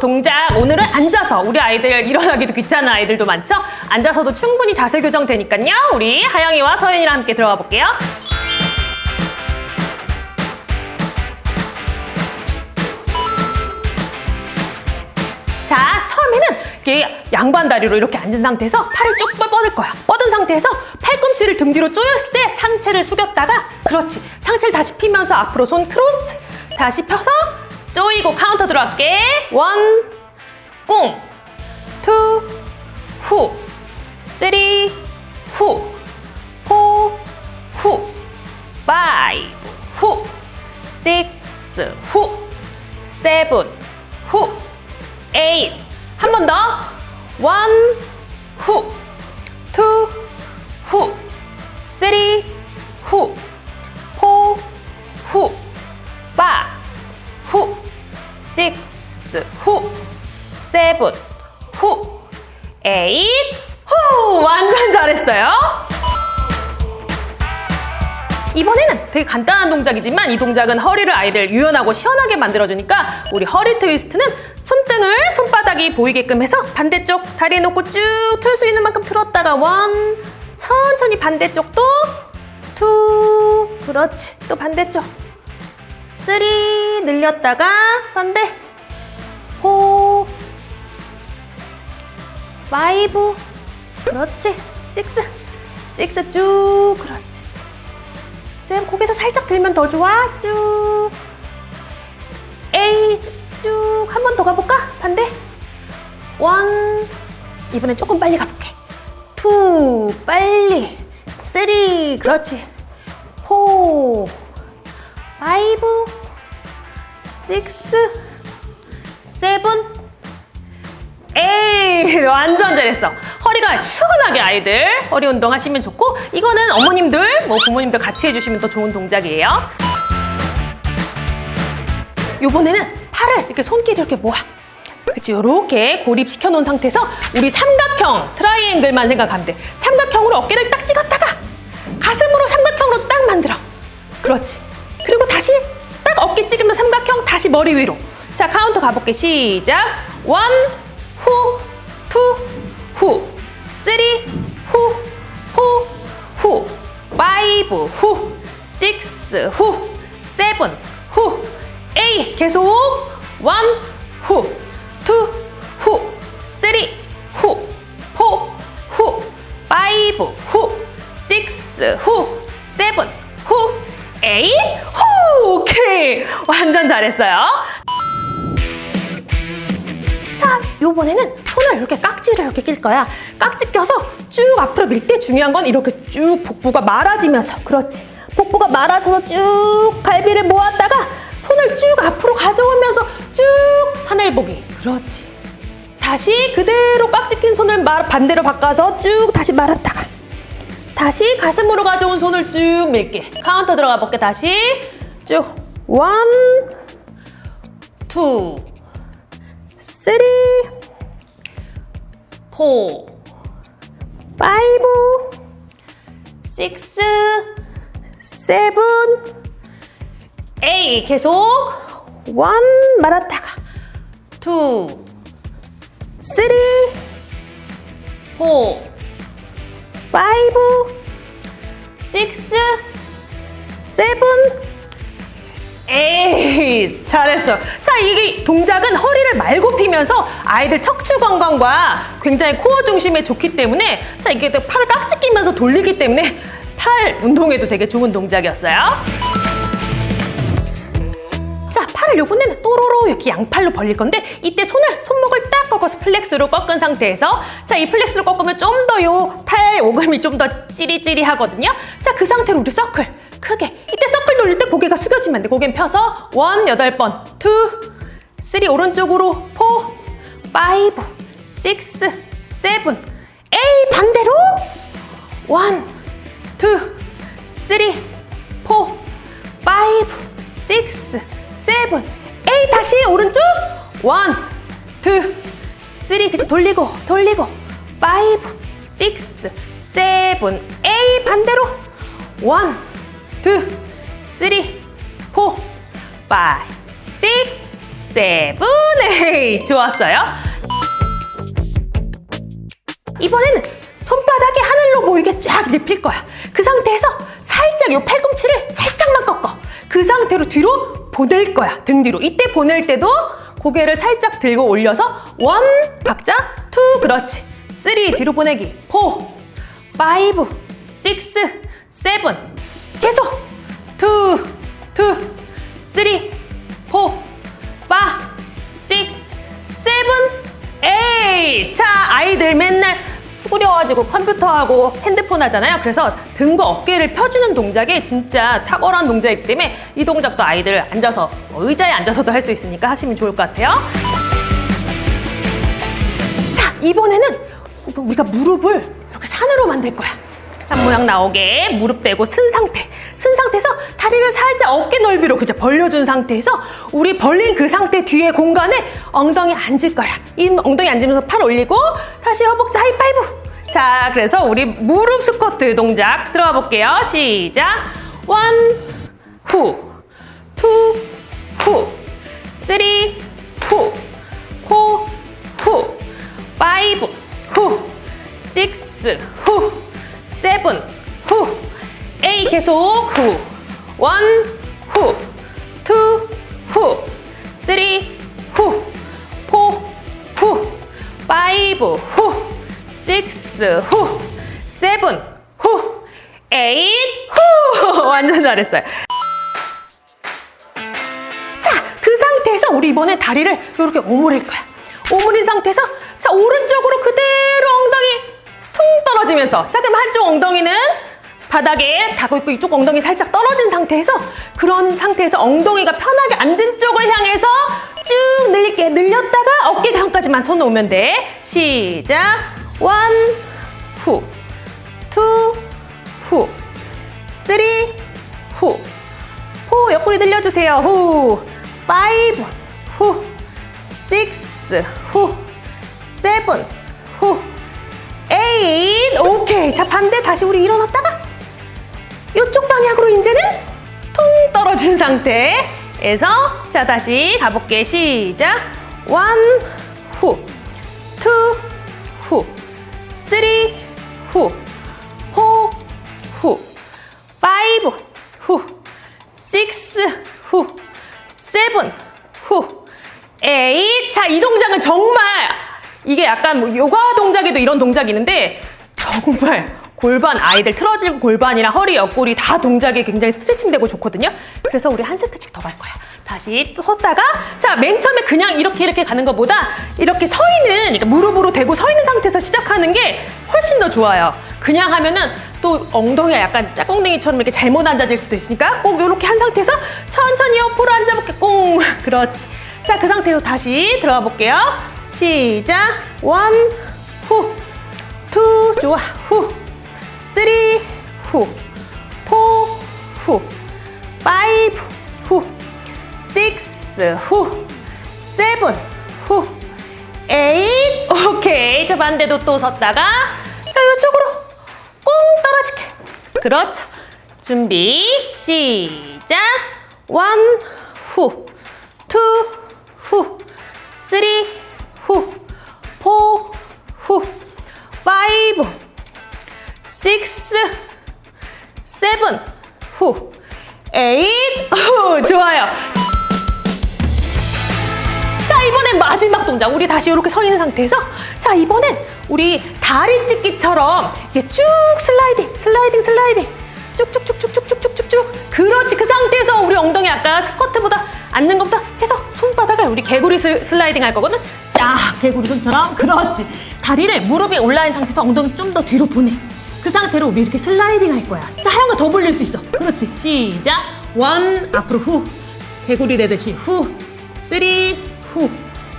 동작 오늘은 앉아서 우리 아이들 일어나기도 귀찮은 아이들도 많죠? 앉아서도 충분히 자세 교정 되니까요. 우리 하영이와 서연이랑 함께 들어가 볼게요. 자, 처음에는 이렇게 양반 다리로 이렇게 앉은 상태에서 팔을 쭉 뻗- 뻗을 거야. 뻗은 상태에서 팔꿈치를 등 뒤로 조였을 때 상체를 숙였다가 그렇지. 상체를 다시 피면서 앞으로 손 크로스. 다시 펴서 조이고 카운터 들어갈게. 원, 꽁, 투, 후, 쓰리, 후, 포, 후, 파이브, 후, 식스, 후, 세븐, 후, 에잇. 한 번 더. 원, 후, 투, 후, 쓰리, 세븐, 후, 에잇, 후. 완전 잘했어요. 이번에는 되게 간단한 동작이지만 이 동작은 허리를 아이들 유연하고 시원하게 만들어주니까 우리 허리 트위스트는 손등을 손바닥이 보이게끔 해서 반대쪽 다리 놓고 쭉 틀 수 있는 만큼 틀었다가 원. 천천히 반대쪽도 투. 그렇지. 또 반대쪽. 쓰리 늘렸다가 반대. 포 파이브. 그렇지. 식스. 식스 쭉. 그렇지. 쌤 고개도 살짝 들면 더 좋아? 쭉. 에이 쭉. 한 번 더 가볼까? 반대. 원. 이번엔 조금 빨리 가볼게. 투. 빨리. 쓰리. 그렇지. 포. 파이브. 식스. 세븐. 에 이 완전 잘했어. 허리가 시원하게 아이들 허리 운동 하시면 좋고 이거는 어머님들 뭐 부모님들 같이 해주시면 더 좋은 동작이에요. 요번에는 팔을 이렇게 손길이 이렇게 모아. 그치 요렇게 고립시켜 놓은 상태에서 우리 삼각형 트라이앵글만 생각하면 돼. 삼각형으로 어깨를 딱 찍었다가 가슴으로 삼각형으로 딱 만들어. 그렇지. 그리고 다시 딱 어깨 찍으면 삼각형 다시 머리 위로. 자 카운트 가볼게. 시작. 원 후, 투, 후, 쓰리, 후, 포, 후, 파이브, 후, 식스, 후, 세븐, 후, 에이 계속. 원, 후, 투, 후, 쓰리, 후, 포, 후, 파이브, 후, 식스, 후, 세븐, 후, 에잇, 후, 오케이. 완전 잘했어요. 자, 요번에는 손을 이렇게 깍지를 이렇게 낄 거야. 깍지 껴서 쭉 앞으로 밀 때 중요한 건 이렇게 쭉 복부가 말아지면서 그렇지. 복부가 말아져서 쭉 갈비를 모았다가 손을 쭉 앞으로 가져오면서 쭉 하늘 보기. 그렇지. 다시 그대로 깍지 낀 손을 말- 반대로 바꿔서 쭉 다시 말았다가 다시 가슴으로 가져온 손을 쭉 밀게. 카운터 들어가 볼게. 다시 쭉 원, 투, 쓰리, 포, 파이브, 식스, 세븐, 에이 계속 원 말았다가 투, 쓰리, 포, 파이브, 식스, 세븐, 에이 잘했어. 자 이게 동작은 허리를 말고 피면서 아이들 척추 건강과 굉장히 코어 중심에 좋기 때문에 자 이게 또 팔을 깍지 끼면서 돌리기 때문에 팔 운동에도 되게 좋은 동작이었어요. 자 팔을 요번에는 또로로 이렇게 양팔로 벌릴 건데 이때 손을 손목을 딱 꺾어서 플렉스로 꺾은 상태에서 자 이 플렉스로 꺾으면 좀 더 요 팔 오금이 좀 더 찌리찌리 하거든요. 자 그 상태로 우리 서클 크게. 이때 서클 돌릴 때 고개가 숙여지면 안돼. 고개 펴서 원 여덟 번. 투, 쓰리 오른쪽으로 포, 파이브, 식스, 반대로. 원, 투, 쓰리, 포, 파이브, 다시 오른쪽. 원, 투, 쓰리. 그치? 돌리고 돌리고. 파이브, 식스, 반대로. 원, 투, 쓰리, 포, 파이브, 식스, 세븐, 에잇. 좋았어요. 이번에는 손바닥이 하늘로 보이게 쫙 눕힐 거야. 그 상태에서 살짝 이 팔꿈치를 살짝만 꺾어. 그 상태로 뒤로 보낼 거야. 등 뒤로. 이때 보낼 때도 고개를 살짝 들고 올려서 원 박자, 투 그렇지. 쓰리 뒤로 보내기. 포, 파이브, 식스, 세븐. 계속. 투, 투, 쓰리, 포, 파, 식, 세븐, 에이! 자, 아이들 맨날 수그려가지고 컴퓨터하고 핸드폰 하잖아요. 그래서 등과 어깨를 펴주는 동작이 진짜 탁월한 동작이기 때문에 이 동작도 아이들 앉아서 뭐 의자에 앉아서도 할 수 있으니까 하시면 좋을 것 같아요. 자, 이번에는 우리가 무릎을 이렇게 산으로 만들 거야. 산 모양 나오게 무릎 대고 쓴 상태. 쓴 상태에서 다리를 살짝 어깨 넓이로 그저 벌려준 상태에서 우리 벌린 그 상태 뒤에 공간에 엉덩이 앉을 거야. 이 엉덩이 앉으면서 팔 올리고 다시 허벅지 하이파이브. 자, 그래서 우리 무릎 스쿼트 동작 들어가 볼게요. 시작. 원, 후, 투, 후, 쓰리, 후, 포, 후, 파이브, 후, 식스, 후, 세븐, 후, 에이 계속 후, 원, 후, 투, 후, 쓰리, 후, 포, 후, 파이브, 후, 식스, 후, 세븐, 후, 에잇, 후. 완전 잘했어요. 자, 그 상태에서 우리 이번에 다리를 이렇게 오므릴 거야. 오므린 상태에서 자, 오른쪽으로 그대로 떨어지면서 자, 그럼 한쪽 엉덩이는 바닥에 닿고 있고 이쪽 엉덩이 살짝 떨어진 상태에서 그런 상태에서 엉덩이가 편하게 앉은 쪽을 향해서 쭉 늘릴게. 늘렸다가 어깨 가까지만 손 오면 돼. 시작. 원, 후, 투, 후, 쓰리, 후, 후 옆구리 늘려주세요. 후, 파이브, 후, 식스, 후, 세븐, 후, 에잇. 오케이. 자 반대 다시 우리 일어났다가 이쪽 방향으로 이제는 통 떨어진 상태에서 자 다시 가볼게. 시작. 원, 후, 투, 후, 쓰리, 후, 이런 동작이 있는데 정말 골반 아이들 틀어진 골반이랑 허리 옆구리 다 동작이 굉장히 스트레칭 되고 좋거든요. 그래서 우리 한 세트씩 더갈 거야. 다시 또 섰다가 자, 맨 처음에 그냥 이렇게 이렇게 가는 것보다 이렇게 서 있는 그러니까 무릎으로 대고 서 있는 상태에서 시작하는 게 훨씬 더 좋아요. 그냥 하면은 또 엉덩이가 약간 짝꿍댕이처럼 이렇게 잘못 앉아질 수도 있으니까 꼭 이렇게 한 상태에서 천천히 옆으로 앉아볼게. 꽁. 그렇지. 자, 그 상태로 다시 들어가 볼게요. 시작. 원, 후, 투, 좋아. 후, 쓰리, 후, 포, 후, 파이브, 후, 식스, 후, 세븐, 후, 에잇. 오케이. 자, 반대도 또 섰다가 자, 이쪽으로 꽁 떨어지게. 그렇죠. 준비, 시작. 원, 후, 투, 후, 쓰리, 후, 포, 후, 파이브, 식스, 세븐, 후, 에잇, 후, 좋아요. 자, 이번엔 마지막 동작. 우리 다시 이렇게 서 있는 상태에서 자, 이번엔 우리 다리 찢기처럼 이게 쭉 슬라이딩, 슬라이딩, 슬라이딩. 쭉쭉쭉쭉쭉쭉쭉쭉. 그렇지. 그 상태에서 우리 엉덩이 아까 스쿼트보다 앉는 것보다 해서 손바닥을 우리 개구리 슬, 슬라이딩 할 거거든. 쫙 개구리 손처럼. 그렇지. 다리를 무릎이 올라인 상태에서 엉덩이 좀 더 뒤로 보내. 그 상태로 우리 이렇게 슬라이딩 할 거야. 자, 하영아 더 벌릴 수 있어. 그렇지. 시작. 원, 앞으로 후. 개구리 되듯이 후. 쓰리, 후.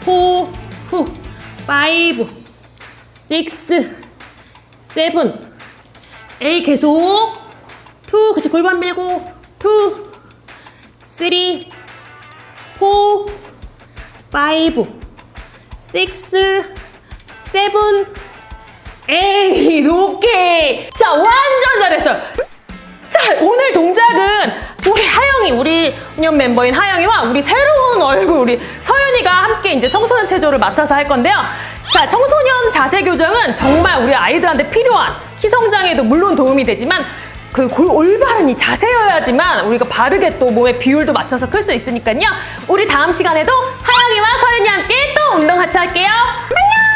포, 후. 파이브. 식스. 세븐. 에이, 계속. 투, 그치, 골반 밀고. 투. 쓰리. 포. 파이브. 식스. 세븐. 에이, 오케이. 자, 완전 잘했어요. 자, 오늘 동작은 우리 하영이, 우리 년 멤버인 하영이와 우리 새로운 얼굴, 우리 서윤 서윤이가 함께 이제 청소년 체조를 맡아서 할 건데요. 자, 청소년 자세 교정은 정말 우리 아이들한테 필요한 키 성장에도 물론 도움이 되지만 그 골- 올바른 이 자세여야지만 우리가 바르게 또 몸의 비율도 맞춰서 클 수 있으니까요. 우리 다음 시간에도 하 운동 같이 할게요. 안녕!